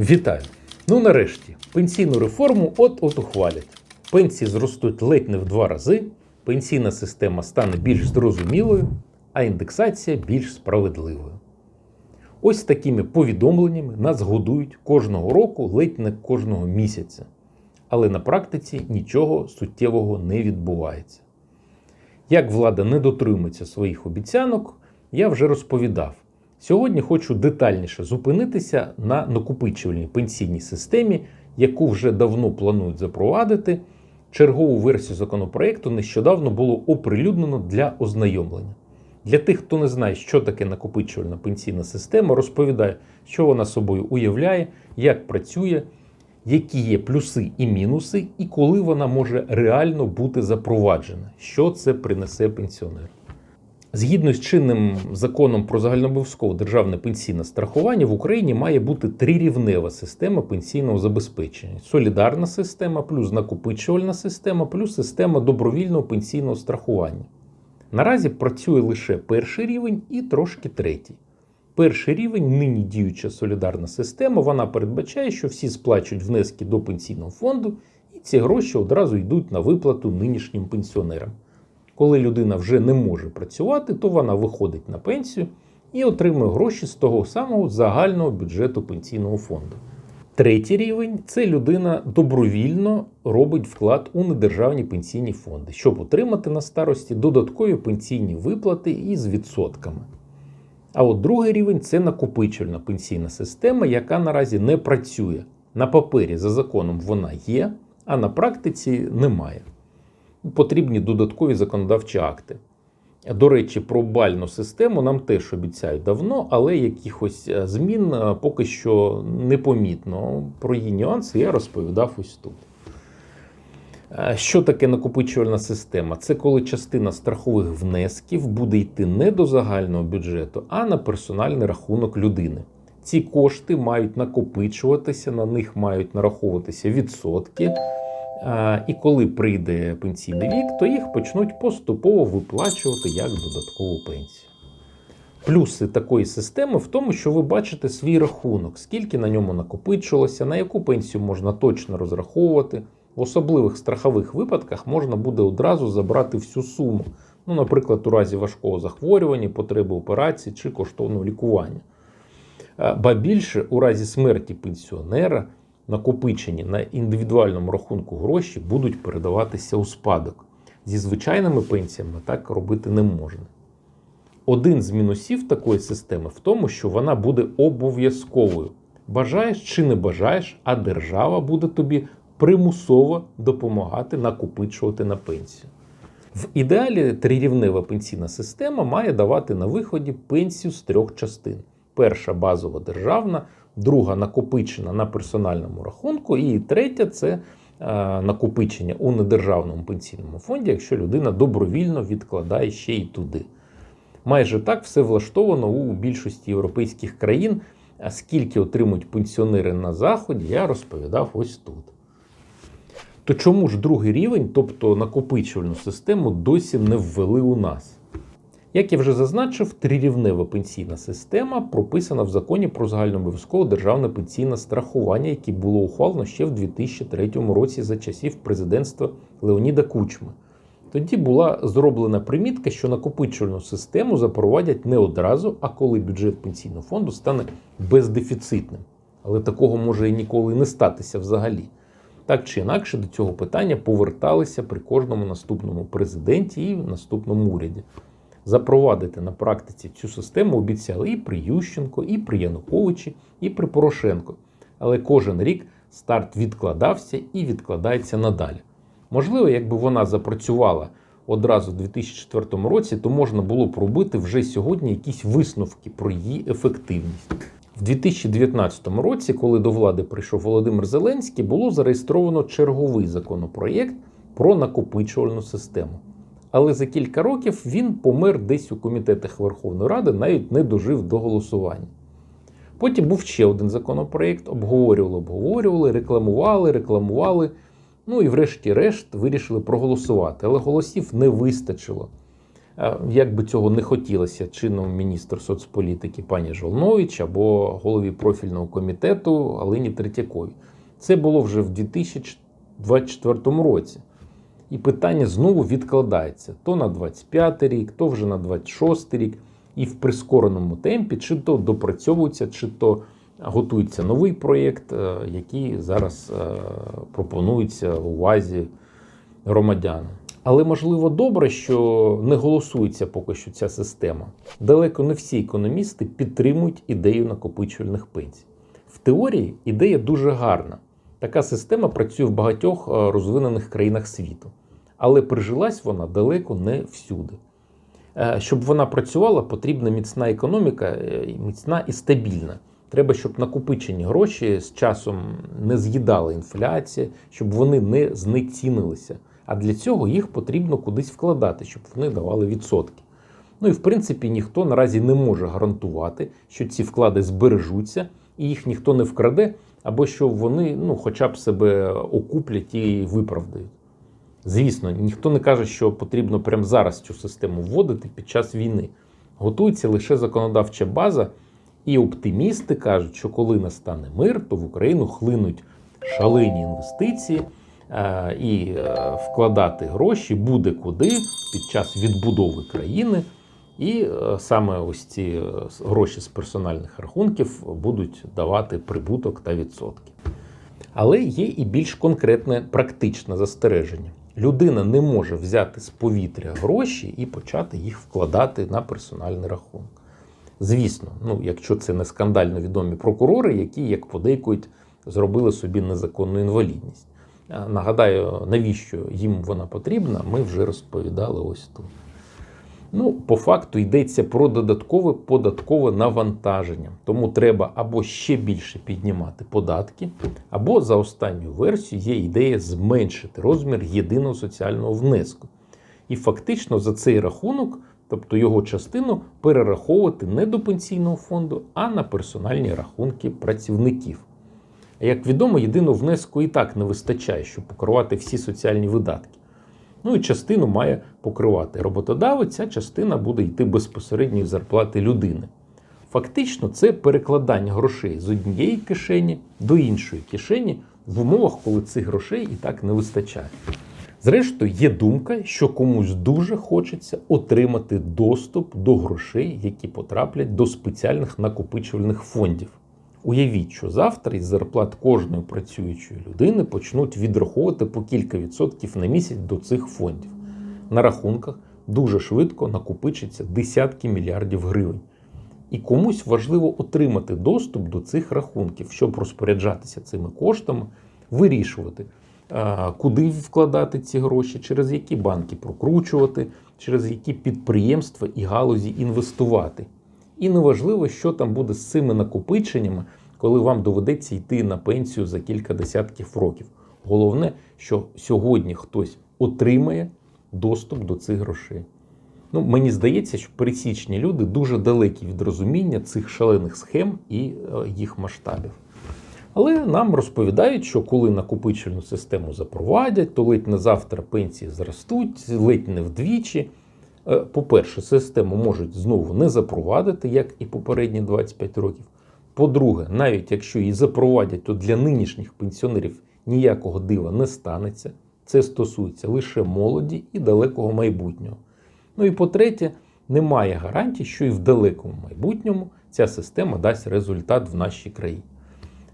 Вітаю! Ну нарешті, пенсійну реформу от-от ухвалять. Пенсії зростуть ледь не в два рази, пенсійна система стане більш зрозумілою, а індексація більш справедливою. Ось такими повідомленнями нас годують кожного року, ледь не кожного місяця. Але на практиці нічого суттєвого не відбувається. Як влада не дотримується своїх обіцянок, я вже розповідав. Сьогодні хочу детальніше зупинитися на накопичувальній пенсійній системі, яку вже давно планують запровадити. Чергову версію законопроекту нещодавно було оприлюднено для ознайомлення. Для тих, хто не знає, що таке накопичувальна пенсійна система, розповідаю, що вона собою уявляє, як працює, які є плюси і мінуси, і коли вона може реально бути запроваджена, що це принесе пенсіонеру. Згідно з чинним законом про загальнообов'язкове державне пенсійне страхування в Україні має бути трирівнева система пенсійного забезпечення: солідарна система, плюс накопичувальна система, плюс система добровільного пенсійного страхування. Наразі працює лише перший рівень і трошки третій. Перший рівень нині діюча солідарна система. Вона передбачає, що всі сплачують внески до пенсійного фонду, і ці гроші одразу йдуть на виплату нинішнім пенсіонерам. Коли людина вже не може працювати, то вона виходить на пенсію і отримує гроші з того самого загального бюджету пенсійного фонду. Третій рівень це людина добровільно робить вклад у недержавні пенсійні фонди, щоб отримати на старості додаткові пенсійні виплати із відсотками. А от другий рівень це накопичувальна пенсійна система, яка наразі не працює. На папері за законом вона є, а на практиці немає потрібні додаткові законодавчі акти. До речі, про бальну систему нам теж обіцяють давно, але якихось е, змін е, поки що непомітно. Про її нюанси я розповідав ось тут. Е, Що таке накопичувальна система? Це коли частина страхових внесків буде йти не до загального бюджету, а на персональний рахунок людини. Ці кошти мають накопичуватися, на них мають нараховуватися відсотки. І коли прийде пенсійний вік, то їх почнуть поступово виплачувати як додаткову пенсію. Плюси такої системи в тому, що ви бачите свій рахунок, скільки на ньому накопичилося, на яку пенсію можна точно розраховувати. В особливих страхових випадках можна буде одразу забрати всю суму. Ну, наприклад, у разі важкого захворювання, потреби операції чи коштовного лікування. Ба більше, у разі смерті пенсіонера накопичені на індивідуальному рахунку гроші будуть передаватися у спадок. Зі звичайними пенсіями так робити не можна. Один з мінусів такої системи в тому, що вона буде обов'язковою. Бажаєш чи не бажаєш, а держава буде тобі примусово допомагати накопичувати на пенсію. В ідеалі трирівнева пенсійна система має давати на виході пенсію з трьох частин: перша базова державна, друга накопичена на персональному рахунку, і третя це е, накопичення у недержавному пенсійному фонді, якщо людина добровільно відкладає ще й туди. Майже так все влаштовано у більшості європейських країн. А скільки отримують пенсіонери на Заході, я розповідав ось тут. То чому ж другий рівень, тобто накопичувальну систему, досі не ввели у нас? Як я вже зазначив, трирівнева пенсійна система прописана в законі про загальнообов'язкове державне пенсійне страхування, яке було ухвалено ще в 2003 році за часів президентства Леоніда Кучми. Тоді була зроблена примітка, що накопичувальну систему запровадять не одразу, а коли бюджет пенсійного фонду стане бездефіцитним. Але такого може і ніколи не статися взагалі. Так чи інакше до цього питання поверталися при кожному наступному президенті і наступному уряді. Запровадити на практиці цю систему обіцяли і при Ющенко, і при Януковичі, і при Порошенко. Але кожен рік старт відкладався і відкладається надалі. Можливо, якби вона запрацювала одразу в 2004 році, то можна було б робити вже сьогодні якісь висновки про її ефективність. В 2019 році, коли до влади прийшов Володимир Зеленський, було зареєстровано черговий законопроєкт про накопичувальну систему. Але за кілька років він помер десь у комітетах Верховної Ради, навіть не дожив до голосування. Потім був ще один законопроєкт, обговорювали, обговорювали, рекламували, рекламували. Ну і, врешті-решт, вирішили проголосувати. Але голосів не вистачило. Як би цього не хотілося чинному міністру соцполітики пані Жолнович або голові профільного комітету Галині Третьяковій. Це було вже в 2024 році. І питання знову відкладається то на 25 рік, то вже на 26 рік. І в прискореному темпі, чи то допрацьовується, чи то готується новий проєкт, е, який зараз е, пропонується увазі громадянам. Але можливо добре, що не голосується поки що ця система. Далеко не всі економісти підтримують ідею накопичувальних пенсій. В теорії ідея дуже гарна. Така система працює в багатьох е, розвинених країнах світу, але прижилась вона далеко не всюди. Е, Щоб вона працювала, потрібна міцна економіка, е, міцна і стабільна. Треба, щоб накопичені гроші з часом не з'їдала інфляція, щоб вони не знецінилися. А для цього їх потрібно кудись вкладати, щоб вони давали відсотки. Ну і в принципі ніхто наразі не може гарантувати, що ці вклади збережуться і їх ніхто не вкраде, або що вони ну, хоча б себе окуплять і виправдають. Звісно, ніхто не каже, що потрібно прямо зараз цю систему вводити під час війни. Готується лише законодавча база, і оптимісти кажуть, що коли настане мир, то в Україну хлинуть шалені інвестиції, е, і е, вкладати гроші буде куди під час відбудови країни. І е, саме ось ці гроші з персональних рахунків будуть давати прибуток та відсотки. Але є і більш конкретне практичне застереження. Людина не може взяти з повітря гроші і почати їх вкладати на персональний рахунок. Звісно, ну, якщо це не скандально відомі прокурори, які, як подейкують, зробили собі незаконну інвалідність. Нагадаю, навіщо їм вона потрібна, ми вже розповідали ось тут. Ну, по факту йдеться про додаткове податкове навантаження. Тому треба або ще більше піднімати податки, або за останню версію є ідея зменшити розмір єдиного соціального внеску. І фактично за цей рахунок, тобто його частину, перераховувати не до пенсійного фонду, а на персональні рахунки працівників. А як відомо, єдиного внеску і так не вистачає, щоб покривати всі соціальні видатки. Ну і частину має покривати роботодавець, а частина буде йти безпосередньо із зарплати людини. Фактично, це перекладання грошей з однієї кишені до іншої кишені в умовах, коли цих грошей і так не вистачає. Зрештою, є думка, що комусь дуже хочеться отримати доступ до грошей, які потраплять до спеціальних накопичувальних фондів. Уявіть, що завтра із зарплат кожної працюючої людини почнуть відраховувати по кілька відсотків на місяць до цих фондів. На рахунках дуже швидко накопичиться десятки мільярдів гривень. І комусь важливо отримати доступ до цих рахунків, щоб розпоряджатися цими коштами, вирішувати, куди вкладати ці гроші, через які банки прокручувати, через які підприємства і галузі інвестувати. І неважливо, що там буде з цими накопиченнями, коли вам доведеться йти на пенсію за кілька десятків років. Головне, що сьогодні хтось отримає доступ до цих грошей. Ну, мені здається, що пересічні люди дуже далекі від розуміння цих шалених схем і е, їх масштабів. Але нам розповідають, що коли накопичувальну систему запровадять, то ледь не завтра пенсії зростуть, ледь не вдвічі. Е, По-перше, систему можуть знову не запровадити, як і попередні 25 років. По-друге, навіть якщо її запровадять, то для нинішніх пенсіонерів ніякого дива не станеться. Це стосується лише молоді і далекого майбутнього. Ну і по-третє, немає гарантій, що і в далекому майбутньому ця система дасть результат в нашій країні.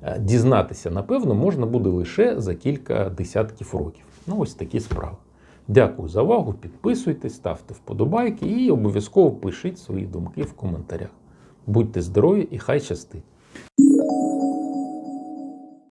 Е, Дізнатися, напевно, можна буде лише за кілька десятків років. Ну, ось такі справи. Дякую за увагу. Підписуйтесь, ставте вподобайки і обов'язково пишіть свої думки в коментарях. Будьте здорові і хай щастить!